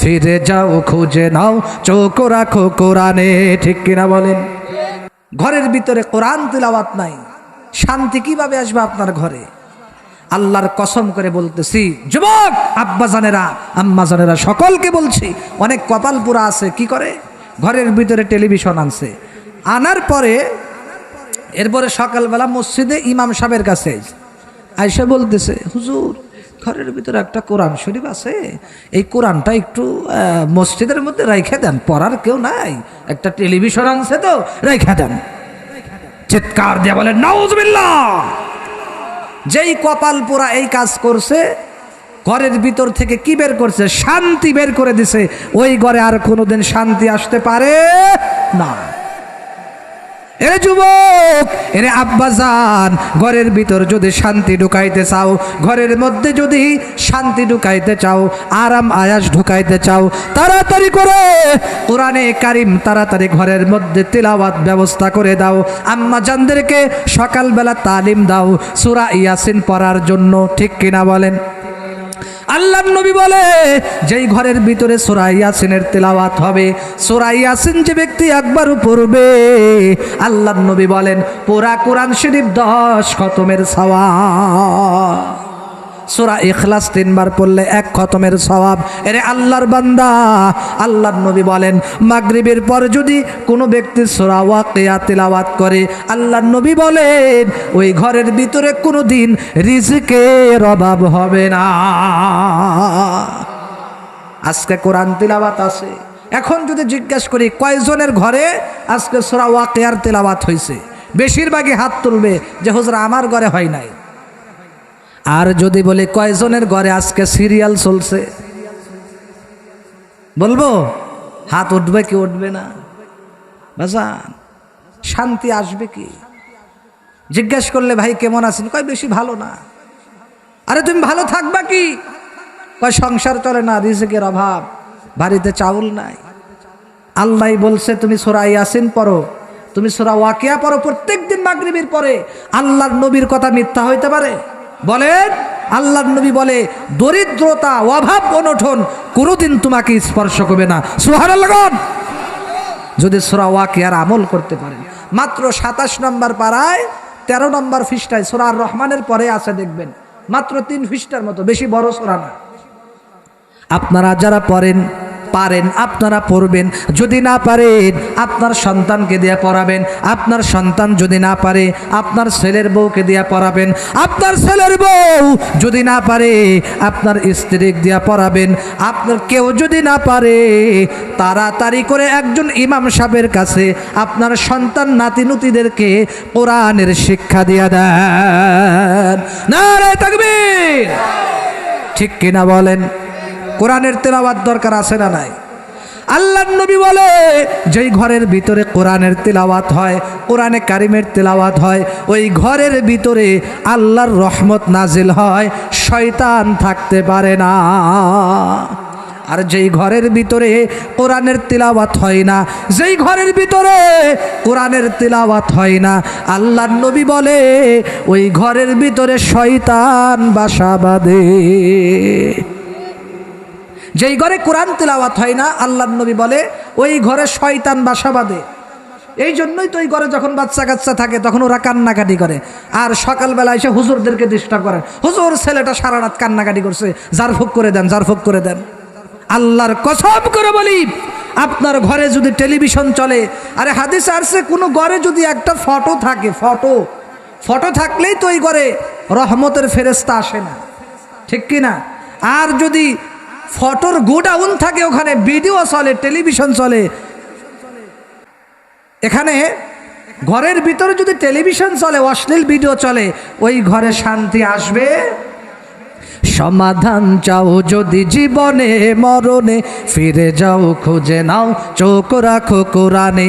ফিরে যাও, খুঁজে নাও, চোখ রাখো কোরআনে, ঠিক কিনা বলেন? ঘরের ভিতরে কোরআন তিলাওয়াত নাই। শান্তি কীভাবে আসবে আপনার ঘরে? আল্লাহর কসম করে বলতেছি, যুবক আব্বাজানেরা আম্মাজানেরা সকলকে বলছি, অনেক কপাল পুরা আছে, কি করে? ঘরের ভিতরে টেলিভিশন আনছে। আনার পরে, এরপরে সকালবেলা মসজিদে ইমাম সাহেবের কাছে আইসা বলতেছে, হুজুর ঘরের ভিতরে একটা কোরআন শরীফ আছে। এই কোরআনটা একটু মসজিদের মধ্যে রেখে দেন, পড়ার কেউ নাই। একটা টেলিভিশন আনছে তো রেখে দেন। চিৎকার দিয়ে বলে, নাউজবিল্লাহ! যেই কপাল পোড়া এই কাজ করছে, ঘরের ভিতর থেকে কি বের করছে? শান্তি বের করে দিছে। ওই ঘরে আর কোনোদিন শান্তি আসতে পারে না। এ যুবক, এরে আব্বাজান ঘরের ভিতর যদি শান্তি ঢুকাইতে চাও, ঘরের মধ্যে যদি শান্তি ঢুকাইতে চাও, আরাম আয়াস ঢুকাইতে চাও, তাড়াতাড়ি করে কোরআনে কারিম তাড়াতাড়ি ঘরের মধ্যে তিলাওয়াত ব্যবস্থা করে দাও। আম্মা জানদেরকে সকালবেলা তালিম দাও, সুরা ইয়াসিন পড়ার জন্য, ঠিক কিনা বলেন? আল্লাহ নবী বলে, যেই ঘরের ভিতরে সোরা ইয়াসিনের তেলাওয়াত হবে সোরা ইয়াসিন যে ব্যক্তি একবারও পড়বে। আল্লাহ নবী বলেন, পোরা কোরআন শরীফ দশ খতমের সওয়া সোরা ইখলাস তিনবার পড়লে এক খতমের সওয়াব। এরে আল্লাহর বান্দা, আল্লাহর নবী বলেন, মাগরিবের পর যদি কোনো ব্যক্তি সোরা ওয়াকিয়া তিলাওয়াত করে, আল্লাহর নবী বলেন, ওই ঘরের ভিতরে কোনো দিন রিজিকের অভাব হবে না। আজকে কোরআন তিলাওয়াত আছে। এখন যদি জিজ্ঞেস করি, কয়জনের ঘরে আজকে সোরা ওয়াকিয়ার তেলাওয়াত হয়েছে বেশিরভাগই হাত তুলবে যে, হুজরা, আমার ঘরে হয় নাই। আর যদি বলে, কয়জনের ঘরে আজকে সিরিয়াল চলছে? বলব, হাত উঠবে কি উঠবে না? বাজান, শান্তি আসবে কি? জিজ্ঞেস করলে, ভাই, কেমন আছেন? কয়, বেশি ভালো না। আরে, তুমি ভালো থাকবা কি? কয়, সংসার চলে না, রিজিকের অভাব, বাড়িতে চাউল নাই। আল্লাহ বলছে, তুমি সোরা ইয়াসিন পড়ো, তুমি সোরা ওয়াকিয়া পড়ো প্রত্যেক দিন মাগরিবির পরে। আল্লাহর নবীর কথা মিথ্যা হইতে পারে? বলেন আল্লাহর নবী বলে, দরিদ্রতা, অভাব অনঠন কোনোদিন তোমাকে স্পর্শ করবে না। সুহার যদি সোরা ওয়াকিয়ার আমল করতে পারেন। মাত্র সাতাশ নম্বর পাড়ায়, তেরো নম্বর ফিস্টায় সোরার রহমানের পরে আছে, দেখবেন। মাত্র তিন ফিস্টার মতো, বেশি বড় সোরা না। আপনারা যারা পড়েন পারেন, আপনারা পড়বেন। যদি না পারেন, আপনার সন্তানকে দিয়ে পড়াবেন। আপনার সন্তান যদি না পারে, আপনার ছেলের বউকে দিয়ে পড়াবেন। আপনার ছেলের বউ যদি না পারে, আপনার স্ত্রীক দিয়ে পড়াবেন। আপনার কেউ যদি না পারে, তাড়াতাড়ি করে একজন ইমাম সাহেবের কাছে আপনার সন্তান নাতিনুতিদেরকে কোরআনের শিক্ষা দিয়া দেন। না রে তাকবীর! ঠিক কিনা বলেন? কোরআনের তেলাওয়াত দরকার আছে না নাই? আল্লাহ নবী বলে, যেই ঘরের ভিতরে কোরআনের তেলাওয়াত হয়, কোরআনে কারিমের তেলাওয়াত হয়, ওই ঘরের ভিতরে আল্লাহর রহমত নাজিল হয়, শয়তান থাকতে পারে না। আর যেই ঘরের ভিতরে কোরআনের তিলাওয়াত হয় না, যেই ঘরের ভিতরে কোরআনের তিলাওয়াত হয় না আল্লাহ নবী বলে, ওই ঘরের ভিতরে শয়তান বাসা বাঁধে। যেই ঘরে কোরআন তেলাওয়াত হয় না আল্লাহ নবী বলে, ওই ঘরে শয়তান বাসা বাঁধে। এই জন্যই তো ওই ঘরে যখন বাচ্চা কাচ্চা থাকে, তখন ওরা কান্নাকাটি করে। আর সকালবেলা এসে হুজুরদেরকে ডিস্টার্ব করেন হুজুর, ছেলেটা সারা রাত কান্নাকাটি করছে। জারফুক করে দেন জারফুক করে দেন। আল্লাহর কসম করে বলি, আপনার ঘরে যদি টেলিভিশন চলে, আরে হাদিস আসছে, কোনো ঘরে যদি একটা ফটো থাকে, ফটো ফটো থাকলেই তো ওই ঘরে রহমতের ফেরেস্তা আসে না। ঠিক কি না আর যদি ফটোর গোডাউন থাকে ওখানে ভিডিও চলে, টেলিভিশন চলে। এখানে ঘরের ভিতরে যদি টেলিভিশন চলে, অশ্লীল ভিডিও চলে, ওই ঘরে শান্তি আসবে? সমাধান চাও যদি জীবনে, মরণে, ফিরে যাও, খুঁজে নাও, চোখ রাখো কোরআনে।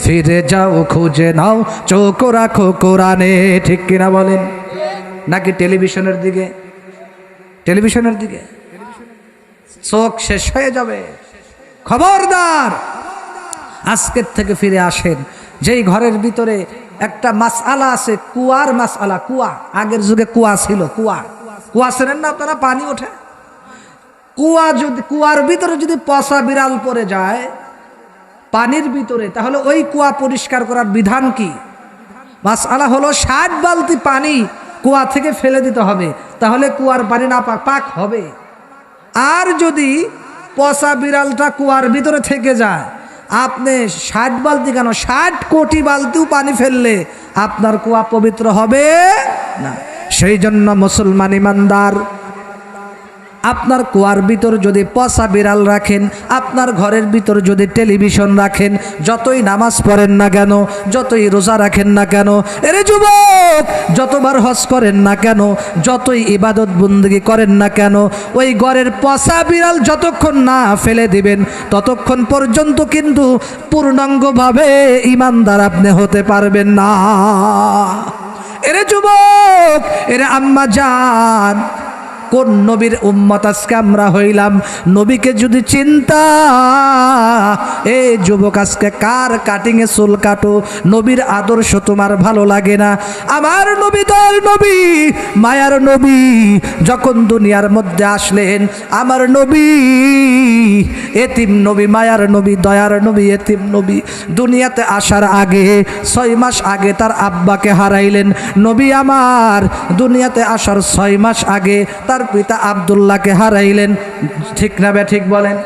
ফিরে যাও, খুঁজে নাও, চোখ রাখো কোরআনে, ঠিক কিনা বলেন? নাকি টেলিভিশনের দিকে? টেলিভিশনের দিকে? চোখ শেষ হয়ে যাবে। খবরদার! আজকের থেকে ফিরে আসেন। যেই ঘরের ভিতরে একটা মাসআলা আছে, কুয়ার মাসআলা, কুয়া। আগের যুগে কুয়া ছিল, কুয়া। কুয়া ছিলেন না, আপনারা পানি ওঠে। কুয়া যদি কুয়ার ভিতরে যদি পচা বিড়াল পরে যায় পানির ভিতরে, তাহলে ওই কুয়া পরিষ্কার করার বিধান কি? মাসআলা হলো ষাট বালতি পানি কুয়া থেকে ফেলে দিতে হবে, তাহলে কুয়ার পানি না পাক পাক হবে। আর যদি পচা বিড়ালটা কুয়ার ভিতরে থেকে যায়, আপনি ষাট বালতি কেন? ষাট কোটি বালতিও পানি ফেললে আপনার কুয়া পবিত্র হবে না। সেই জন্য মুসলমান ইমানদার আপনার কুয়ার ভিতর যদি পচা বিড়াল রাখেন, আপনার ঘরের ভিতর যদি টেলিভিশন রাখেন, যতই নামাজ পড়েন না কেন, যতই রোজা রাখেন না কেন, এরে যুবক, যতবার হজ করেন না কেন, যতই ইবাদত বন্দী করেন না কেন, ওই ঘরের পচা বিড়াল যতক্ষণ না ফেলে দিবেন, ততক্ষণ পর্যন্ত কিন্তু পূর্ণাঙ্গভাবে ইমানদার আপনি হতে পারবেন না। এরে যুবক, এরে আম্মা যান কোন নবীর উম্মত আজকে আমরা হইলাম? নবীকে যদি চিন্তা, এ যুবক, আজকে কার কাটিংয়ে চুল কাটো? নবীর আদর্শ তোমার ভালো লাগে না? আমার নবী দল নবী, মায়ার নবী, যখন দুনিয়ার মধ্যে আসলেন, আমার নবী, এতিম নবী, মায়ার নবী, দয়ার নবী, এতিম নবী, দুনিয়াতে আসার আগে, ছয় মাস আগে তার আব্বাকে হারাইলেন। নবী আমার, দুনিয়াতে আসার ছয় মাস আগে তার পিতা আবদুল্লাহকে হারাইলেন। ঠিক না বে ঠিক বলেন?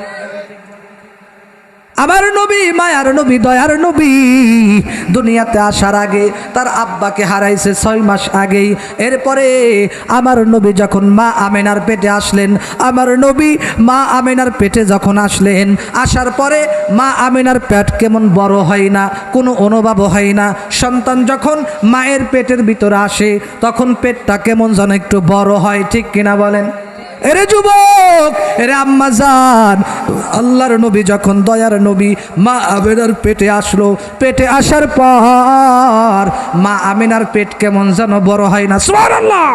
আমার নবী, মায়ার নবী, দয়ার নবী। দুনিয়াতে আসার আগে তার আব্বাকে হারাইছে ছয় মাস আগেই। এরপরে আমার নবী যখন মা আমেনার পেটে আসলেন, আমার নবী মা আমেনার পেটে যখন আসলেন, আসার পরে মা আমেনার পেট কেমন বড় হয় না, কোনো অনুভব হয় না। সন্তান যখন মায়ের পেটের ভিতরে আসে, তখন পেটটা কেমন যেন একটু বড় হয়, ঠিক কিনা বলেন? এরে যুবক, এরে আম্মা যান আল্লাহর নবী যখন দয়ার নবী মা আমিনার পেটে আসলো, পেটে আসার পর মা আমিনার পেট কেমন যেন বড় হয় না? সুবহানাল্লাহ!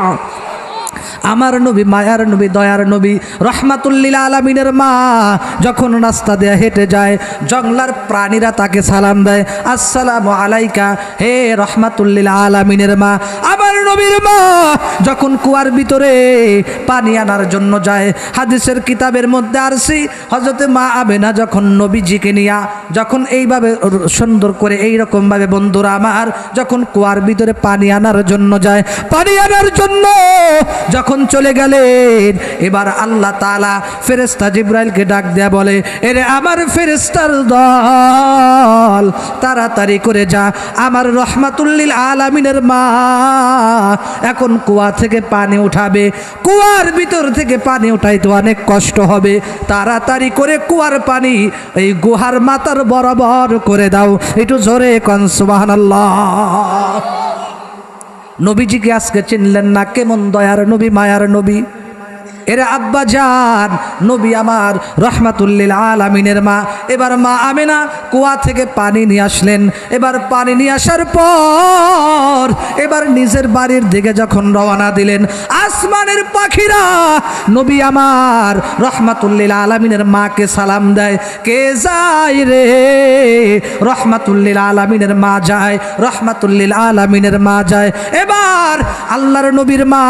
আমার নবী, মায়ার নবী, দয়ার নবী, রহমাতুল্লিল আলমিনের মা যখন রাস্তা দিয়ে হেঁটে যায়, জংলার প্রাণীরা তাকে সালাম দেয়, আসসালাম আলাইকা, হে রহমাতুল্লিল আলমিনের মা। আমার নবীর মা যখন কুয়ার ভিতরে পানি আনার জন্য যায়, হাদিসের কিতাবের মধ্যে আরসি হজরতে মা আবেনা যখন নবীজিকে নিয়া, যখন এইভাবে সুন্দর করে এই এইরকমভাবে, বন্ধুরা আমার, যখন কুয়ার ভিতরে পানি আনার জন্য যায়, পানি আনার জন্য যখন চলে গেলেন, এবার আল্লাহ তালা ফেরেস্তা জিব্রাইলকে ডাক দেয়া বলে, এরে আমার ফেরেস্তার দল, তাড়াতাড়ি করে যা, আমার রহমাতুল্লিল আলামিনের মা এখন কুয়া থেকে পানি উঠাবে, কুয়ার ভিতর থেকে পানি উঠাইতে অনেক কষ্ট হবে, তাড়াতাড়ি করে কুয়ার পানি এই গুহার মাথার বরাবর করে দাও, একটু জোরে কনসবাহান নবীজিকে আজকে চিনলেন না কেমন দয়ার নবী মায়ার নবী। এরা আব্বা যান নবী আমার, রহমাতুল্লিল আলামিনের মা। এবার মা আমেনা কুয়া থেকে পানি নিয়ে আসলেন। এবার পানি নিয়ে আসার পর এবার নিজের বাড়ির দিকে যখন রওনা দিলেন, আসমানের পাখিরা নবী আমার, রহমাতুল্লিল আলামিনের মাকে সালাম দেয়। কে যায় রে? রহমাতুল্লিল আলামিনের মা যায়, রহমাতুল্লিল আলামিনের মা যায়। এবার আল্লাহর নবীর মা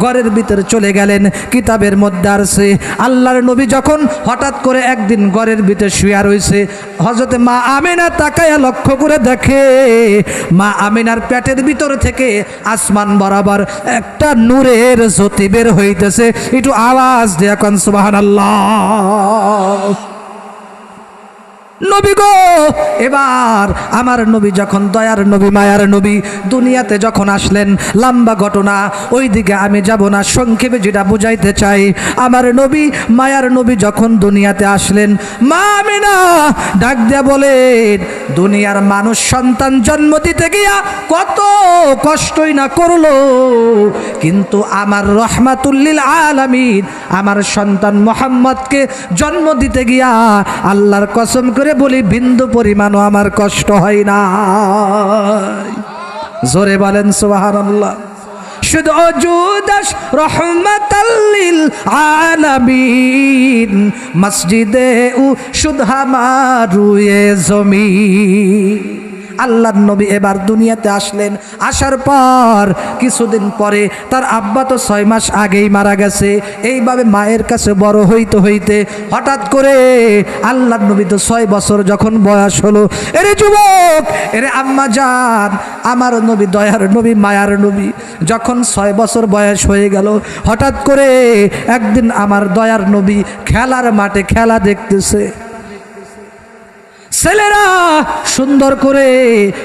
ঘরের ভিতরে চলে গেলেন। কি কিতাবের মধ্যে আসছে আল্লাহর নবী যখন হঠাৎ করে একদিন ঘরের ভিতরে শুয়া রয়েছে হজরতে মা আমিনা তাকায়া লক্ষ্য করে দেখে, মা আমিনার পেটের ভিতর থেকে আসমান বরাবর একটা নূরের জ্যোতি বের হইতেছে। একটু আওয়াজ দেয়া কন সুবাহান আল্লাহ নবী গো, এবার আমার নবী যখন দয়ার নবী, মায়ার নবী, দুনিয়াতে যখন আসলেন, লম্বা ঘটনা ওই দিকে আমি যাব না, সংক্ষেপে যেটা বুঝাইতে চাই, আমার নবী, মায়ার নবী যখন দুনিয়াতে আসলেন, মা আমিনা ডাক দিয়া বলেন, দুনিয়ার মানুষ সন্তান জন্ম দিতে গিয়া কত কষ্টই না করল, কিন্তু আমার রহমাতুল্লিল আলামিন, আমার সন্তান মোহাম্মদকে জন্ম দিতে গিয়া আল্লাহর কসম করে বলি, বিন্দু পরিমাণও আমার কষ্ট হয় না। জোরে বলেন সুবাহ আল্লাহ মসজিদে উ সুধামারুয়ে জমি আল্লাহ নবী এবার দুনিয়াতে আসলেন। আসার পর কিছুদিন পরে তার আব্বা তো ছয় মাস আগেই মারা গেছে। এইভাবে মায়ের কাছে বড় হইতে হইতে হঠাৎ করে আল্লাহ নবী তো ছয় বছর যখন বয়স হলো, এরে যুবক, এরে আম্মা যান আমার নবী দয়ার নবী, মায়ার নবী। যখন ছয় বছর বয়স হয়ে গেল, হঠাৎ করে একদিন আমার দয়ার নবী খেলার মাঠে খেলা দেখতেছে। ছেলেরা সুন্দর করে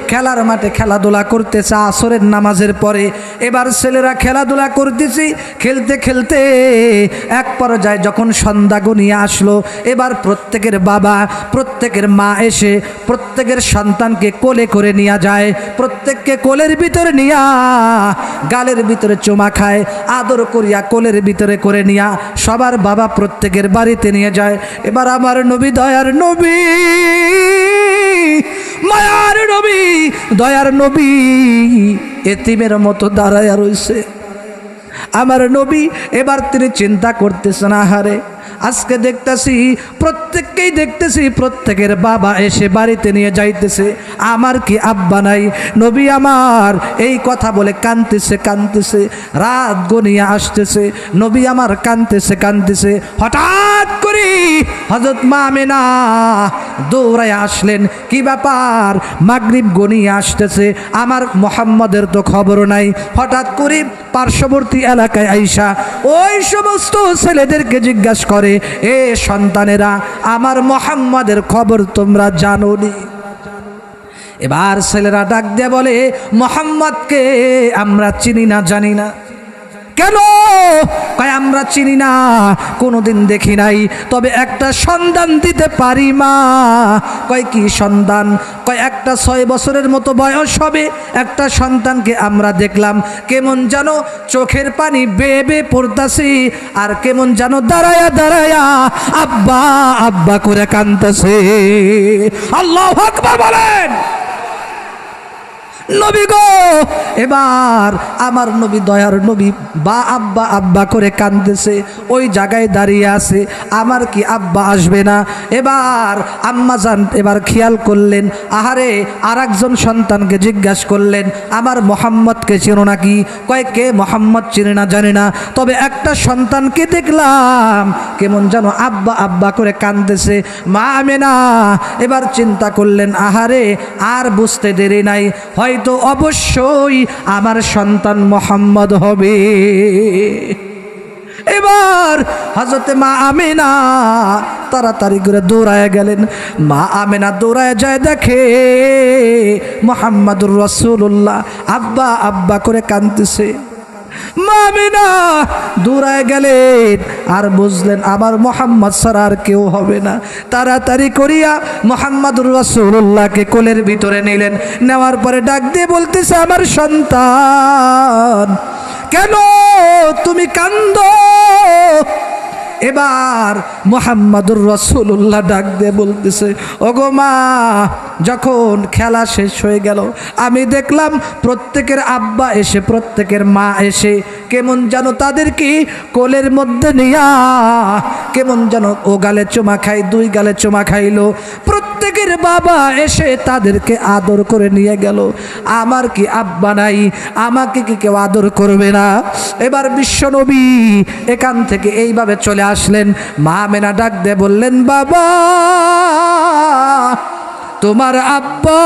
খেলার মাঠে খেলাধুলা করতেছে আসরের নামাজের পরে। এবার ছেলেরা খেলাধুলা করতেছি, খেলতে খেলতে এক পর্যায়ে যখন সন্ধ্যা গনিয়ে আসলো, এবার প্রত্যেকের বাবা, প্রত্যেকের মা এসে প্রত্যেকের সন্তানকে কোলে করে নিয়ে যায়, প্রত্যেককে কোলের ভিতরে নিয়া গালের ভিতরে চুমা খায়, আদর করিয়া কোলের ভিতরে করে নিয়া সবার বাবা প্রত্যেকের বাড়িতে নিয়ে যায়। এবার আমার নবী, দয়ার নবী মায়ার নবী, দয়ার নবী, এতিমের মতো দাঁড়ায়া রইছে। আমার নবী, এবার তিনি চিন্তা করতেছেন, আহারে, আজকে দেখতেছি, প্রত্যেককেই দেখতেছি, প্রত্যেকের বাবা এসে বাড়িতে নিয়ে যাইতেছে। আমার কি আব্বা নাই? নবী আমার এই কথা বলে কানতেছে কানতেছে রাত গনিয়া আসতেছে। নবী আমার কানতেছে কানতেছে হঠাৎ করে। হজরত মামেনা দৌড়ায় আসলেন। কি ব্যাপার? মাগরিব গনিয়ে আসতেছে। আমার মোহাম্মদের তো খবর নাই। হঠাৎ করে পার্শ্ববর্তী এলাকায় আইসা ওই সমস্ত ছেলেদেরকে জিজ্ঞাসা করে, এ সন্তানেরা, আমার মোহাম্মদের খবর তোমরা জানো নি এবার ছেলেরা ডাক দিয়ে বলে, মোহাম্মদকে আমরা চিনি না, জানি না। কেন? কয়, আমরা চিনি না, কোনোদিন দেখি নাই, তবে একটা সন্ধান দিতে পারি মা। কয়, কি সন্তান কয়, একটা ছয় বছরের মতো বয়স হবে, একটা সন্তানকে আমরা দেখলাম, কেমন যেন চোখের পানি বেয়ে বেয়ে পড়তাছি, আর কেমন যেন দাঁড়ায়া দাঁড়ায়া আব্বা আব্বা করে কানতেছে আল্লাহ আকবার বলেন! নবী গো, এবার আমার নবী দয়ার নবী বা আব্বা আব্বা করে কান্দতেছে ওই জায়গায় দাঁড়িয়ে আছে, আমার কি আব্বা আসবে না? এবার আম্মা যান এবার খেয়াল করলেন, আহারে আর একজন সন্তানকে জিজ্ঞাসা করলেন, আমার মোহাম্মদকে চেনো নাকি? কয়, কে মোহাম্মদ চিনে না, জানে না। তবে একটা সন্তানকে দেখলাম, কেমন যেন আব্বা আব্বা করে কান্দতেছে মা আমেনা। এবার চিন্তা করলেন, আহারে আর বুঝতে দেরি নাই হয়তো অবশ্যই আমার সন্তান মোহাম্মদ হবে। এবার হাজরতে মা আমেনা তাড়াতাড়ি করে দৌড়ায় গেলেন। মা আমেনা দৌড়ায় যায় দেখে মোহাম্মদুর রসুল্লাহ আব্বা আব্বা করে কান্দতেছে মামিনা, দূরায় গেলেন আর বুঝলেন আমার মোহাম্মদ ছাড়া আর কেউ হবে না। তাড়াতাড়ি করিয়া মোহাম্মদুর রসুল্লাহকে কোলের ভিতরে নিলেন। নেওয়ার পরে ডাক দিয়ে বলতেছে, আমার সন্তান, কেন তুমি কান্দ এবার মোহাম্মদুর রসুল্লাহ ডাক দিয়ে বলতেছে, ওগো মা, যখন খেলা শেষ হয়ে গেল, আমি দেখলাম প্রত্যেকের আব্বা এসে, প্রত্যেকের মা এসে কেমন যেন তাদেরকে কোলের মধ্যে নিয়া? কেমন যেন ও গালে চুমা খাই দুই গালে চুমা খাইলো। প্রত্যেকের বাবা এসে তাদেরকে আদর করে নিয়ে গেল। আমার কি আব্বা নাই? আমাকে কি কেউ আদর করবে না? এবার বিশ্বনবী এখান থেকে এইভাবে চলে আসলেন। মা মেনা ডাক দিয়ে বললেন, বাবা, তোমার আব্বা,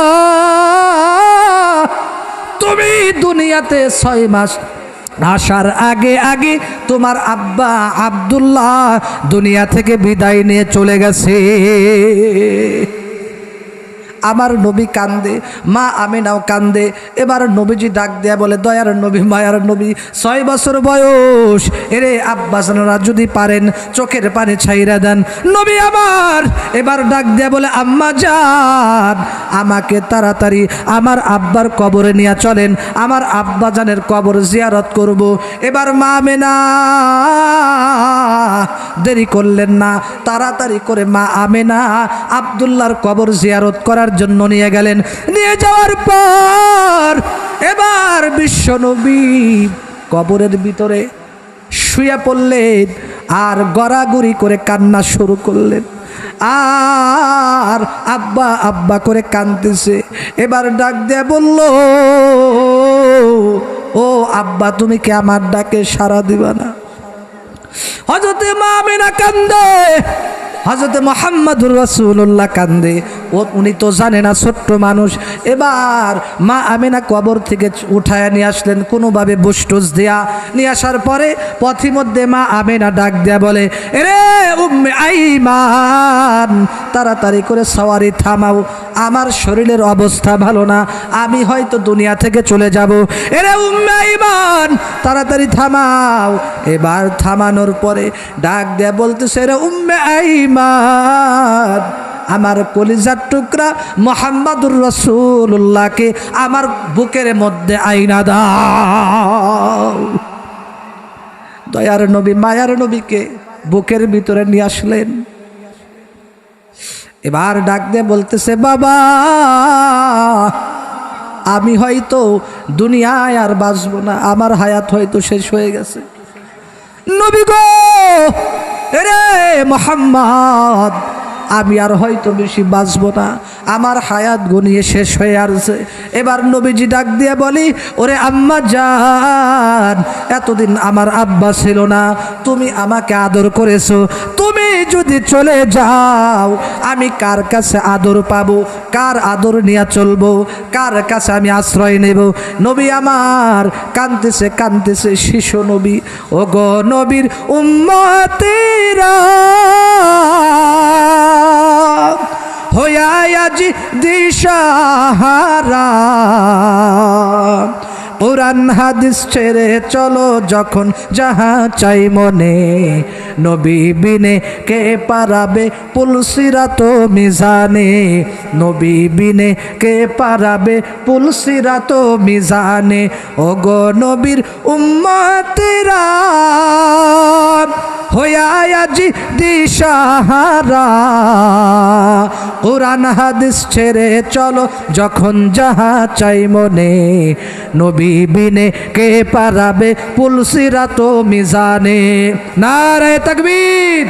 তুমি দুনিয়াতে ছয় মাস আসার আগে আগে তোমার আব্বা আব্দুল্লাহ দুনিয়া থেকে বিদায় নিয়ে চলে গেছে। আমার নবী কান্দে, মা আমিনাও কান্দে। এবার নবীজি ডাক দেয়া বলে, দয়ার নবী, মায়ার নবী, ছয় বছর বয়স। এরে আব্বাসানরা যদি পারেন, চোখের পানি ছাইরা দেন। নবী আমার, এবার ডাক দেয়া বলে, আম্মা যান আমাকে তাড়াতাড়ি আমার আব্বার কবরে নিয়ে চলেন। আমার আব্বা জানের কবর জিয়ারত করব। এবার মা আমেনা, দেরি করলেন না। তাড়াতাড়ি করে মা আমেনা আবদুল্লার কবর জিয়ারত করার জন্য নিয়ে গেলেন। নিয়ে যাওয়ার পর এবার বিশ্বনবী কবরের ভিতরে শুয়ে পড়লেন আর গড়াগড়ি করে কান্না শুরু করলেন। আর আব্বা আব্বা করে কান্দতেছে এবার ডাক দিয়ে বলল, ও আব্বা, তুমি কি আমার ডাকে সাড়া দিবা না? হজরতে মা আমিনা কান্দে। হজরতে মোহাম্মদুর রসুল্লাহ কান্দে। ও উনি তো জানে না, ছোট্ট মানুষ। এবার মা আমিনা কবর থেকে উঠায় নিয়ে আসলেন, কোনোভাবে বুস্টুস দেয়া। নিয়ে আসার পরে পথিমধ্যে মা আমিনা ডাক দেয়া বলে, এরে উম্মে আইমান তাড়াতাড়ি করে সওয়ারি থামাও। আমার শরীরের অবস্থা ভালো না। আমি হয়তো দুনিয়া থেকে চলে যাব। এরে উম্মে আইমান তাড়াতাড়ি থামাও। এবার থামানোর পরে ডাক দেয়া বলতেছে রে উম্মে আইমান আমার কলিজার টুকরা মোহাম্মদুর রসুল্লাহকে আমার বুকের মধ্যে আইনা দাও। দয়ার নবী, মায়ার নবীকে বুকের ভিতরে নিয়ে আসলেন। এবার ডাক দিয়ে বলতেছে, বাবা, আমি হয়তো দুনিয়ায় আর বাঁচব না, আমার হায়াত হয়তো শেষ হয়ে গেছে। নবী গো রে মোহাম্মদ আমি আর হয়তো বেশি বাঁচব না। আমার হায়াত গনিয়ে শেষ হয়ে আসছে। এবার নবীজি ডাক দিয়ে বলি, ওরে আম্মা যান এতদিন আমার আব্বা ছিল না। তুমি আমাকে আদর করেছ। তুমি যদি চলে যাও, আমি কার কাছে আদর পাবো? কার আদর নিয়ে চলবো? কার কাছে আমি আশ্রয় নেব? নবী আমার, কান্দেছে কান্দেছে শিশু নবী। ও গো নবীর উম্মতেরা আজি দিশাহারা। কোরআন হাদিস ছেড়ে চলো যখন যাহা চাই মনে। নবী বিনে কে পারাবে পুলসিরা তো মিজানে। নবী বিনে কে পারাবে পুলসিরা তো মিজানে। ও গো নবীর উম্মতেরা হইয়াজ দিশাহারা কোরআন হাদিস ছেড়ে চলো, যখন যাহা চাই মনে। নবী বিনে কে পারাবে পুলসিরা তো মিজানে। নারায় তকবীর।